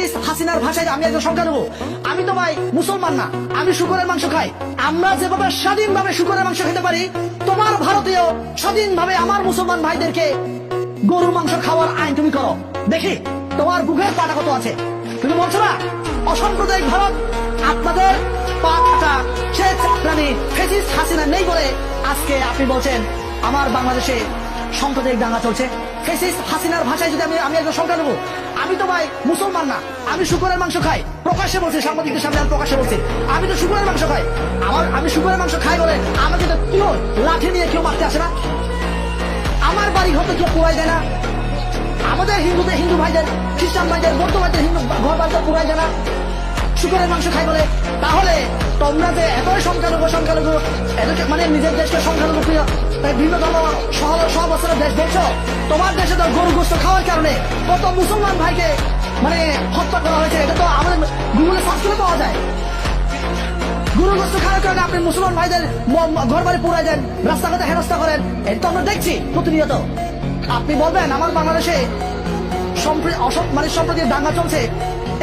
Fascist হাসিনার ভাষায় আমি একজন আমি তো ভাই মুসলমান না, আমি শুকরের মাংস খাই। আমরা যেভাবে স্বাধীনভাবে শুকরের মাংস খেতে পারি, তোমার ভারতীয় স্বাধীনভাবে আমার মুসলমান ভাইদেরকে গরুর মাংস খাওয়ার আইন তুমি করো। দেখি, তোমার বুকের পাটা কত আছে? তুমি বলছো না? অসাম্প্রদায়িক ভারত, আপনাদের পাটা ফেসিস হাসিনা নেই বলে আজকে আপনি বলছেন, আমার বাংলাদেশে সাম্প্রদায়িক দাঙ্গা চলছে। ফেসিস হাসিনার ভাষায় যদি আমি আমি একজন সংখ্যালঘু আমি তো ভাই মুসলমান না। আমি শুকুরের মাংস খাই। প্রকাশ্যে বলছি, সাংবাদিকদের সামনে আমি প্রকাশ্যে বলছি। আমি তো শুকুরের মাংস খাই। আমার, আমি শুকুরের মাংস খাই বলে আমাকে তো কেউ লাঠি নিয়ে কেউ মারতে আসে না। আমার বাড়ি ঘর তো কেউ পুরাই দেয় না। আমাদের হিন্দুদের, হিন্দু ভাইদের, খ্রিস্টান ভাইদের, বৌদ্ধ ভাইদের হিন্দু ঘর বাড়িতে শুকরের মাংস খাই বলে, তাহলে তোমরা যে এতই সংখ্যালঘু সংখ্যালঘু, এদেরকে মানে নিজের দেশকে সংখ্যালঘু প্রিয় তাই বিভিন্ন ধর্ম সহ সহ বছরের দেশ দেখছ? তোমার দেশে তো গরু গোস্ত খাওয়ার কারণে কত মুসলমান ভাইকে মানে হত্যা করা হয়েছে, এটা তো আমাদের গুগলে সার্চ করে পাওয়া যায়। গুরু গোস্ত খাওয়ার কারণে আপনি মুসলমান ভাইদের ঘর বাড়ি পুরাই দেন, রাস্তাঘাটে হেনস্থা করেন, এটা তো আমরা দেখছি প্রতিনিয়ত। আপনি বলবেন, আমার বাংলাদেশে সম্প্রী- অসম- মানে সম্প্রতি দাঙ্গা চলছে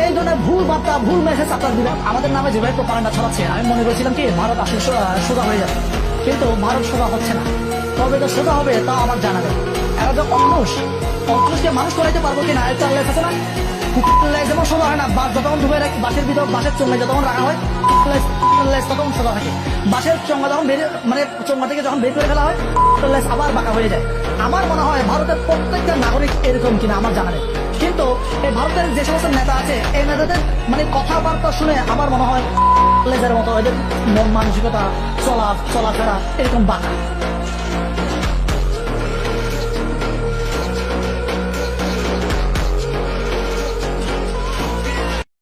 এই ধরনের ভুল বার্তা, ভুল মেসেজ আপনার দিবেন। আমাদের নামে যেভাবে প্রপারান্ডা ছড়াচ্ছে। আমি মনে করেছিলাম কি, ভারত আসলে সোজা হয়ে যাবে। কিন্তু ভারত সোজা হচ্ছে না। তবে তো সোজা হবে তাও আমার জানা নেই। এরা যে অমানুষ অমানুষকে মানুষ করাইতে পারব কিনা, এটা আল্লাহ আছে না যেমন সোজা হয় না বাস যতক্ষণ ঢুকে রাখি বাসের ভিতর বাসের চোঙে যতক্ষণ রাখা হয় ততক্ষণ সোজা থাকে। বাসের চোঙ্গা যখন বেরিয়ে মানে চোঙ্গা থেকে যখন বের করে ফেলা হয় আবার বাঁকা হয়ে যায়। আমার মনে হয় ভারতের প্রত্যেকটা নাগরিক এরকম কিনা, আমার জানা নেই। কিন্তু এই ভারতের যে সমস্ত নেতা আছে, এই নেতাদের মানে কথাবার্তা শুনে আমার মনে হয় লেজের মতো এদের মন মানসিকতা চলা চলাফেরা এরকম বাঁকা।